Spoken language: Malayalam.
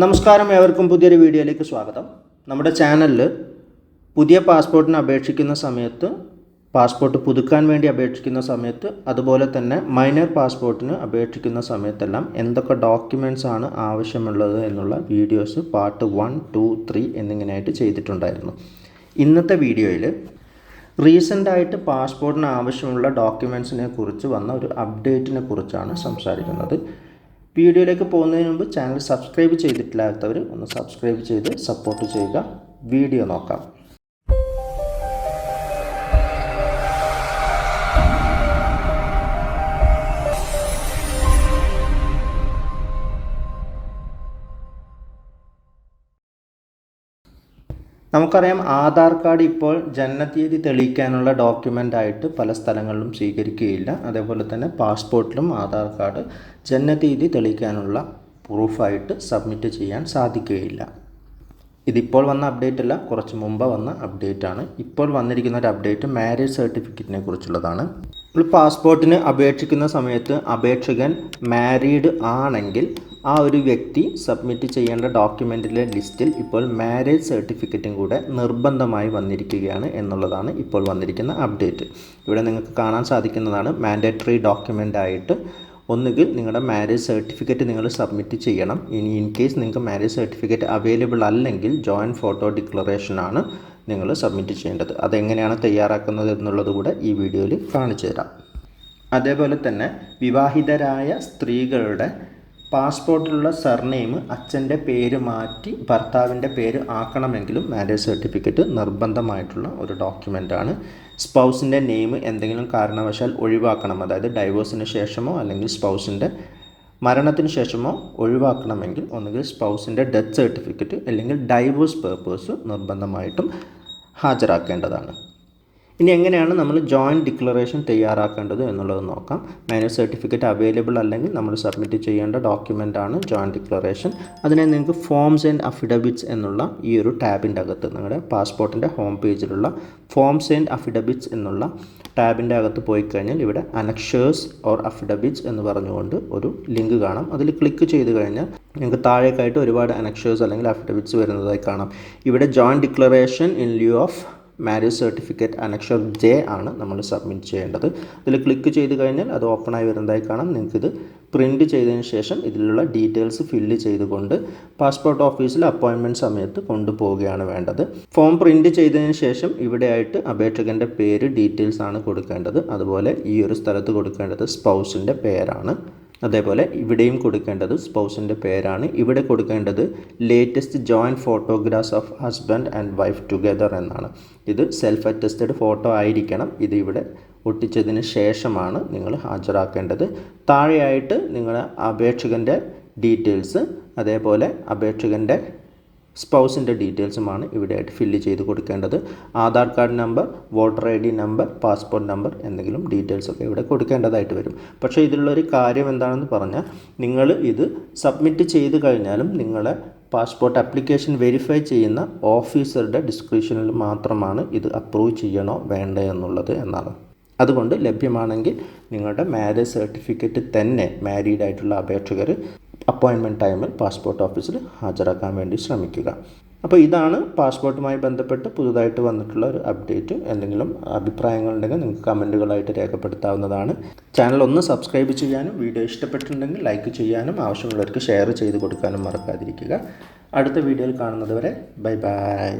നമസ്കാരം ഏവർക്കും പുതിയൊരു വീഡിയോയിലേക്ക് സ്വാഗതം. നമ്മുടെ ചാനലിൽ പുതിയ പാസ്പോർട്ടിന് അപേക്ഷിക്കുന്ന സമയത്ത് പാസ്പോർട്ട് പുതുക്കാൻ വേണ്ടി അപേക്ഷിക്കുന്ന സമയത്ത് അതുപോലെ തന്നെ മൈനർ പാസ്പോർട്ടിന് അപേക്ഷിക്കുന്ന സമയത്തെല്ലാം എന്തൊക്കെ ഡോക്യുമെന്റ്സ് ആണ് ആവശ്യമുള്ളത് എന്നുള്ള videos part one two three എന്നിങ്ങനെയായിട്ട് ചെയ്തിട്ടുണ്ടായിരുന്നു. ഇന്നത്തെ വീഡിയോയിൽ റീസെന്റായിട്ട് പാസ്പോർട്ടിന് ആവശ്യമുള്ള ഡോക്യുമെൻസിനെ കുറിച്ച് വന്ന ഒരു അപ്ഡേറ്റിനെ കുറിച്ചാണ് സംസാരിക്കുന്നത്. വീഡിയോയിലേക്ക് പോകുന്നതിന് മുമ്പ് ചാനൽ സബ്സ്ക്രൈബ് ചെയ്തിട്ടില്ലാത്തവർ ഒന്ന് സബ്സ്ക്രൈബ് ചെയ്ത് സപ്പോർട്ട് ചെയ്യുക. വീഡിയോ നോക്കാം. നമുക്കറിയാം ആധാർ കാർഡ് ഇപ്പോൾ ജനനത്തീയതി തെളിയിക്കാനുള്ള ഡോക്യുമെന്റ് ആയിട്ട് പല സ്ഥലങ്ങളിലും സ്വീകരിക്കുകയില്ല. അതേപോലെ തന്നെ പാസ്പോർട്ടിലും ആധാർ കാർഡ് ജനനതീയതി തെളിയിക്കാനുള്ള പ്രൂഫായിട്ട് സബ്മിറ്റ് ചെയ്യാൻ സാധിക്കുകയില്ല. ഇതിപ്പോൾ വന്ന അപ്ഡേറ്റ് അല്ല കുറച്ച് മുമ്പ് വന്ന അപ്ഡേറ്റ് ആണ്. ഇപ്പോൾ വന്നിരിക്കുന്ന ഒരു അപ്ഡേറ്റ് മാരേജ് സർട്ടിഫിക്കറ്റിനെ കുറിച്ചുള്ളതാണ്. നമ്മൾ പാസ്പോർട്ടിന് അപേക്ഷിക്കുന്ന സമയത്ത് അപേക്ഷകൻ മാരീഡ് ആണെങ്കിൽ ആ ഒരു വ്യക്തി സബ്മിറ്റ് ചെയ്യേണ്ട ഡോക്യുമെന്റിലെ ലിസ്റ്റിൽ ഇപ്പോൾ മാരേജ് സർട്ടിഫിക്കറ്റും കൂടെ നിർബന്ധമായി വന്നിരിക്കുകയാണ് എന്നുള്ളതാണ് ഇപ്പോൾ വന്നിരിക്കുന്ന അപ്ഡേറ്റ് ഇവിടെ നിങ്ങൾക്ക് കാണാൻ സാധിക്കുന്നതാണ് മാൻഡേറ്ററി ഡോക്യുമെന്റ് ആയിട്ട് ഒന്നുകിൽ നിങ്ങളുടെ മാരേജ് സർട്ടിഫിക്കറ്റ് നിങ്ങൾ സബ്മിറ്റ് ചെയ്യണം. ഇനി ഇൻ കേസ് നിങ്ങൾക്ക് മാരേജ് സർട്ടിഫിക്കറ്റ് അവൈലബിൾ അല്ലെങ്കിൽ ജോയിന്റ് ഫോട്ടോ ഡിക്ലറേഷനാണ് നിങ്ങൾ സബ്മിറ്റ് ചെയ്യേണ്ടത്. അതെങ്ങനെയാണ് തയ്യാറാക്കുന്നത് എന്നുള്ളത് കൂടെ ഈ വീഡിയോയിൽ കാണിച്ചു തരാം അതേപോലെ തന്നെ വിവാഹിതരായ സ്ത്രീകളുടെ പാസ്പോർട്ടിലുള്ള സർനെയിം അച്ഛന്റെ പേര് മാറ്റി ഭർത്താവിന്റെ പേര് ആക്കണമെങ്കിലും മാരേജ് സർട്ടിഫിക്കറ്റ് നിർബന്ധമായിട്ടുള്ള ഒരു ഡോക്യുമെന്റാണ്. സ്പൗസിന്റെ നെയിം എന്തെങ്കിലും കാരണവശാൽ ഒഴിവാക്കണം. അതായത് ഡൈവോഴ്സിന് ശേഷമോ അല്ലെങ്കിൽ സ്പൗസിന്റെ മരണത്തിന് ശേഷമോ ഒഴിവാക്കണമെങ്കിൽ ഒന്നുകിൽ സ്പൗസിന്റെ ഡെത്ത് സർട്ടിഫിക്കറ്റ് അല്ലെങ്കിൽ ഡൈവോഴ്സ് പേപ്പേഴ്സ് നിർബന്ധമായിട്ടും ഹാജരാക്കേണ്ടതാണ്. ഇനി എങ്ങനെയാണ് നമ്മൾ ജോയിന്റ് ഡിക്ലറേഷൻ തയ്യാറാക്കേണ്ടത് എന്നുള്ളത് നോക്കാം. മാനുവൽ സർട്ടിഫിക്കറ്റ് അവൈലബിൾ അല്ലെങ്കിൽ നമ്മൾ സബ്മിറ്റ് ചെയ്യേണ്ട ഡോക്യുമെന്റ് ആണ് ജോയിന്റ് ഡിക്ലറേഷൻ അതിനെ നിങ്ങൾക്ക് ഫോംസ് ആൻഡ് അഫിഡവിറ്റ്സ് എന്നുള്ള ഈ ഒരു ടാബിന്റെ അകത്ത് നിങ്ങളുടെ പാസ്പോർട്ടിന്റെ ഹോം പേജിലുള്ള ഫോംസ് ആൻഡ് അഫിഡവിറ്റ്സ് എന്നുള്ള ടാബിന്റെ അകത്ത് പോയി കഴിഞ്ഞാൽ ഇവിടെ അനക്ഷേഴ്സ് ഓർ അഫിഡവിറ്റ്സ് എന്ന് പറഞ്ഞുകൊണ്ട് ഒരു ലിങ്ക് കാണാം. അതിൽ ക്ലിക്ക് ചെയ്ത് കഴിഞ്ഞാൽ നിങ്ങൾക്ക് താഴേക്കായിട്ട് ഒരുപാട് അനക്ഷേഴ്സ് അല്ലെങ്കിൽ അഫിഡവിറ്റ്സ് വരുന്നതായി കാണാം. ഇവിടെ joint declaration in lieu of marriage certificate annexure J ആണ് നമ്മൾ സബ്മിറ്റ് ചെയ്യേണ്ടത്. അതിൽ ക്ലിക്ക് ചെയ്ത് കഴിഞ്ഞാൽ അത് ഓപ്പൺ ഓപ്പണായി വരുന്നതായി കാണാം. നിങ്ങൾക്കിത് പ്രിന്റ് ചെയ്തതിന് ശേഷം ഇതിലുള്ള ഡീറ്റെയിൽസ് ഫില്ല് ചെയ്തുകൊണ്ട് പാസ്പോർട്ട് ഓഫീസിൽ അപ്പോയിൻമെന്റ് സമയത്ത് കൊണ്ടുപോവുകയാണ് വേണ്ടത്. ഫോം പ്രിന്റ് ചെയ്തതിന് ശേഷം ഇവിടെയായിട്ട് അപേക്ഷകന്റെ പേര് ഡീറ്റെയിൽസ് ആണ് കൊടുക്കേണ്ടത്. അതുപോലെ ഈ ഒരു സ്ഥലത്ത് കൊടുക്കേണ്ടത് സ്പൗസിന്റെ പേരാണ്. അതേപോലെ ഇവിടെയും കൊടുക്കേണ്ടത് സ്പൗസിന്റെ പേരാണ്. ഇവിടെ കൊടുക്കേണ്ടത് latest joint photographs of husband and wife together എന്നാണ്. ഇത് സെൽഫ് അറ്റസ്റ്റഡ് ഫോട്ടോ ആയിരിക്കണം. ഇത് ഇവിടെ ഒട്ടിച്ചതിന് ശേഷമാണ് നിങ്ങൾ ഹാജരാക്കേണ്ടത്. താഴെയായിട്ട് നിങ്ങളുടെ അപേക്ഷകന്റെ ഡീറ്റെയിൽസ് അതേപോലെ അപേക്ഷകന്റെ സ്പൗസിന്റെ ഡീറ്റെയിൽസുമാണ് ഇവിടെയായിട്ട് ഫില്ല് ചെയ്ത് കൊടുക്കേണ്ടത്. Aadhaar card number voter I D number passport number എന്തെങ്കിലും ഡീറ്റെയിൽസ് ഒക്കെ ഇവിടെ കൊടുക്കേണ്ടതായിട്ട് വരും. പക്ഷേ ഇതിലുള്ളൊരു കാര്യം എന്താണെന്ന് പറഞ്ഞാൽ നിങ്ങൾ ഇത് സബ്മിറ്റ് ചെയ്ത് കഴിഞ്ഞാലും നിങ്ങളെ പാസ്പോർട്ട് ആപ്ലിക്കേഷൻ വെരിഫൈ ചെയ്യുന്ന ഓഫീസറുടെ ഡിസ്ക്രിപ്ഷനിൽ മാത്രമാണ് ഇത് അപ്രൂവ് ചെയ്യണോ വേണ്ടേ എന്നുള്ളത് എന്നാണ്. അതുകൊണ്ട് ലഭ്യമാണെങ്കിൽ നിങ്ങളുടെ മാരേജ് സർട്ടിഫിക്കറ്റ് തന്നെ മാരീഡ് ആയിട്ടുള്ള അപേക്ഷകർ അപ്പോയിൻമെന്റ് ടൈമിൽ പാസ്പോർട്ട് ഓഫീസിൽ ഹാജരാക്കാൻ വേണ്ടി ശ്രമിക്കുക. അപ്പോൾ ഇതാണ് പാസ്പോർട്ടുമായി ബന്ധപ്പെട്ട് പുതുതായിട്ട് വന്നിട്ടുള്ള ഒരു അപ്ഡേറ്റ്. എന്തെങ്കിലും അഭിപ്രായങ്ങളുണ്ടെങ്കിൽ നിങ്ങൾക്ക് കമന്റുകളായിട്ട് രേഖപ്പെടുത്താവുന്നതാണ്. ചാനൽ ഒന്ന് സബ്സ്ക്രൈബ് ചെയ്യാനും വീഡിയോ ഇഷ്ടപ്പെട്ടിട്ടുണ്ടെങ്കിൽ ലൈക്ക് ചെയ്യാനും ആവശ്യമുള്ളവർക്ക് ഷെയർ ചെയ്ത് കൊടുക്കാനും മറക്കാതിരിക്കുക. അടുത്ത വീഡിയോയിൽ കാണുന്നത് വരെ ബൈ ബൈ.